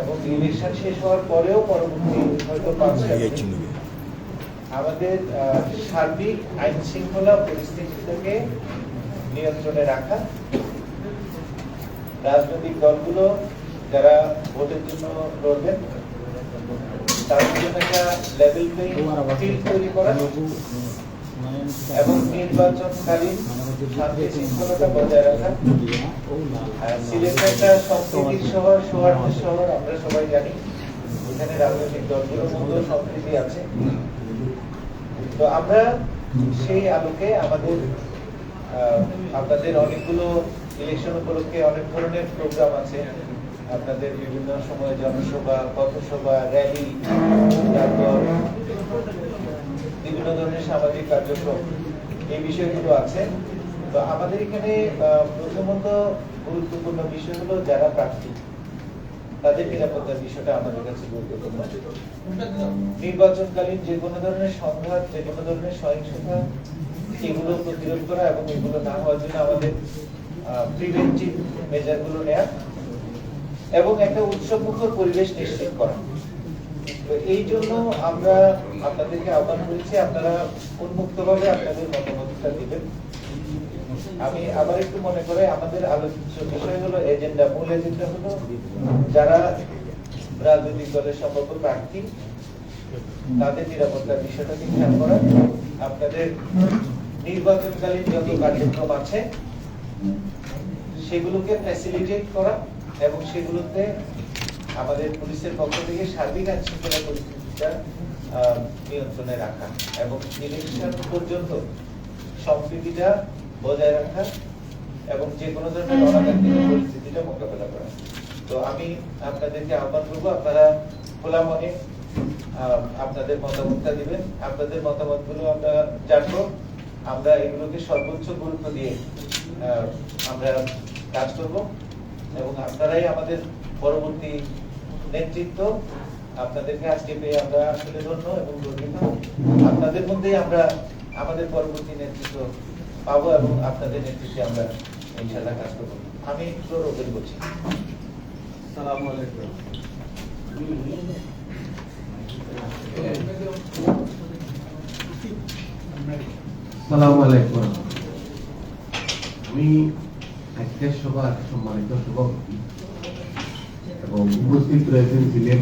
এবং ইলেকশন শেষ হওয়ার পরেও পরবর্তী হয়তো পাঁচ আমাদের সার্বিক আইন শৃঙ্খলা পরিস্থিতিটাকে নিয়ন্ত্রণে রাখা রাজনৈতিক দলগুলো যারা ভোটের জন্য লড়বেন তাদের জন্য একটা লেভেল প্লেইং ফিল্ড তৈরি করা এবং নির্বাচনকালীন আমরা সবাই জানি এখানে রাজনৈতিক দলগুলোর মধ্যেও আছে তো আমরা সেই আলোকে আমাদের আপনাদের অনেকগুলো ইলেকশন উপলক্ষে অনেক ধরনের প্রোগ্রাম আছে আপনাদের বিভিন্ন সময় জনসভা পথসভা র্যালি তারপর বিভিন্ন ধরনের সামাজিক কার্যক্রম এই বিষয়গুলো আছে। তো আমাদের এখানে প্রথমত গুরুত্বপূর্ণ বিষয় হলো যারা প্রার্থী, তাদের নিরাপত্তার বিষয়টা আমাদের কাছে গুরুত্বপূর্ণ। নির্বাচনকালীন যে কোনো ধরনের সংঘাত, যে কোনো ধরনের সহিংসতা, এগুলো প্রতিরোধ করা এবং এগুলো না হওয়ার জন্য আমাদের প্রিভেন্টিভ মেজারগুলো নেওয়া এবং একটা উৎসবমুখর পরিবেশ নিশ্চিত করা। এই জন্য আমরা আপনাদেরকে আহ্বান করেছি, আপনারা উন্মুক্তভাবে আপনাদের মতামতটা দিবেন। আমি আবার একটু মনে করে আমাদের আলোচ্য বিষয় হলো এজেন্ডা মূল এজেন্ডা হলো যারা রাজনৈতিক দলের সম্ভাব্য প্রার্থী তাদের নিরাপত্তার বিষয়টাকে খেয়াল করা। আপনাদের নির্বাচনকালীন যত কার্যক্রম আছে সেগুলোকে ফ্যাসিলিটেট করা এবং সেগুলোতে আমাদের পুলিশের পক্ষ থেকে সার্বিক আইন শৃঙ্খলা পরিস্থিতিটা নিয়ন্ত্রণে রাখা এবং ইলেকশন পর্যন্ত সম্প্রীতিটা বজায় রাখা এবং যে কোনো ধরনের অনাকাঙ্ক্ষিত পরিস্থিতিটা মোকাবেলা করা তো আমি আপনাদেরকে আহ্বান করব, আপনারা খোলা মনে আপনাদের মতামতটা দিবেন। আপনাদের মতামতগুলো আমরা জানব। আমরা এগুলোকে সর্বোচ্চ গুরুত্ব দিয়ে আমরা কাজ করব। এবং আপনারাই আমাদের পরবর্তী নেতৃত্ব। আপনাদেরকে আজকে পেয়ে আমরা আসলে ধন্য এবং গর্বিত। আপনাদের মধ্যেই আমরা আমাদের পরবর্তী নেতৃত্ব পাবো এবং আপনাদের নেতৃত্বে আমরা ইনশাল্লাহ কাজ করব। আমি ফ্লোর ওপেন করছি সালামু আলাইকুম। সালামু আলাইকুম। আমি আজকের সভার সম্মানিত সভাপতি এবং উপস্থিত রয়েছেন ছিলেন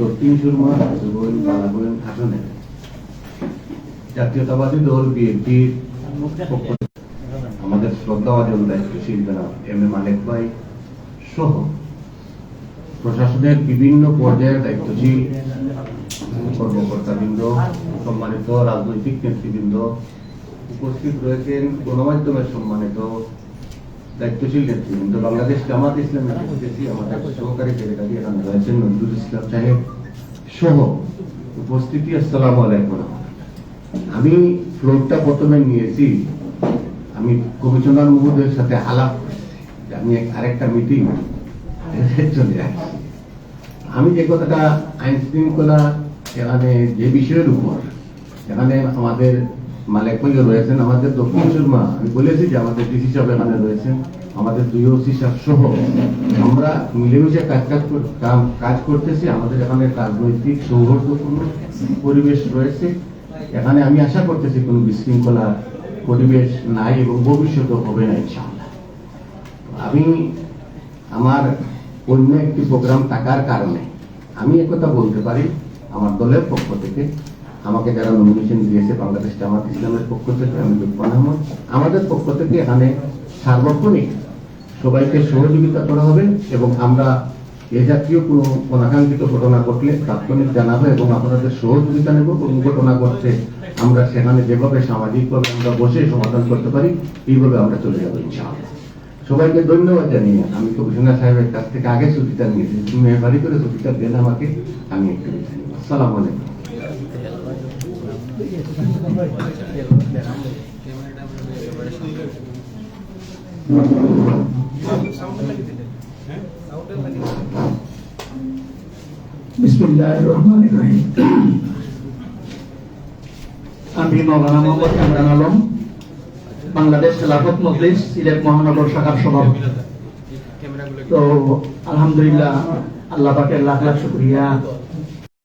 দক্ষিণ সুরমা জাতীয়তাবাদী দল পক্ষ থেকে আমাদের শ্রদ্ধাভাজন দায়িত্বশীল জনাব এম এ মালেক ভাই সহ প্রশাসনের বিভিন্ন পর্যায়ের দায়িত্বশীল কর্মকর্তাবৃন্দ, সম্মানিত রাজনৈতিক নেতৃবৃন্দ উপস্থিত রয়েছেন গণমাধ্যমের সম্মানিত দায়িত্বশীল নেতৃবৃন্দ। বাংলাদেশ জামাত প্রেসিডেন্সি আমাদের সহকারী সেক্রেটারি এখানে রয়েছেন নজরুল ইসলাম সাহেব সহ উপস্থিতি। আসসালামু আলাইকুম। আমি ফ্লোরটা প্রথমে নিয়েছি। আমি কমিশনার মহোদয়ের সাথে আলাপ করেছি আমি আরেকটা মিটিং চলে আসছি। আমি যে কথাটা আইন শৃঙ্খলা এখানে যে বিষয়ের উপর, এখানে আমাদের মালিক ভাইও রয়েছেন, আমাদের দক্ষিণ সুরমা আমি বলেছি যে আমাদের ডিসি সাহেব এখানে রয়েছেন, আমাদের দুই ওসি সাহেব সহ আমরা মিলেমিশে কাজ কাজ কাজ করতেছি, আমাদের এখানে রাজনৈতিক সৌহার্দ্যপূর্ণ পরিবেশ রয়েছে। এখানে আমি আশা করতেছি কোনো বিশৃঙ্খলা পরিবেশ নাই এবং ভবিষ্যতেও হবে না, ইনশাআল্লাহ। আমি আমার অন্য একটি প্রোগ্রাম থাকার কারণে আমি একথা বলতে পারি আমার দলের পক্ষ থেকে। আমাকে যারা নমিনেশন দিয়েছে, বাংলাদেশ জামাত ইসলামের পক্ষ থেকে আমি লুৎফান আহমদ। আমাদের পক্ষ থেকে এখানে সার্বক্ষণিক সবাইকে সহযোগিতা করা হবে এবং আমরা এ জাতীয় কোনো অনাকাঙ্ক্ষিত ঘটনা ঘটলে তাৎক্ষণিক জানাব এবং আপনাদের সহযোগিতা নেব। কোন ঘটনা ঘটছে আমরা সেখানে যেভাবে সামাজিকভাবে আমরা বসে সমাধান করতে পারি, এইভাবে আমরা চলে যাব সবাইকে ধন্যবাদ জানিয়ে আমি তো কমিশনার সাহেবের কাছ থেকে আগে ছুটিটা নিয়েছি। তুমি মেহরবানি করে ছুটিটা দেন আমাকে, আমি একটু। আসসালামু আলাইকুম। আমি মৌলানা মোহাম্মদ কামরান আলম, বাংলাদেশ খেলাফত মজলিস, সিলেট মহানগর শাখার সভাপতি। তো, আলহামদুলিল্লাহ, আল্লাহ পাকের লাখ লাখ শুক্রিয়া।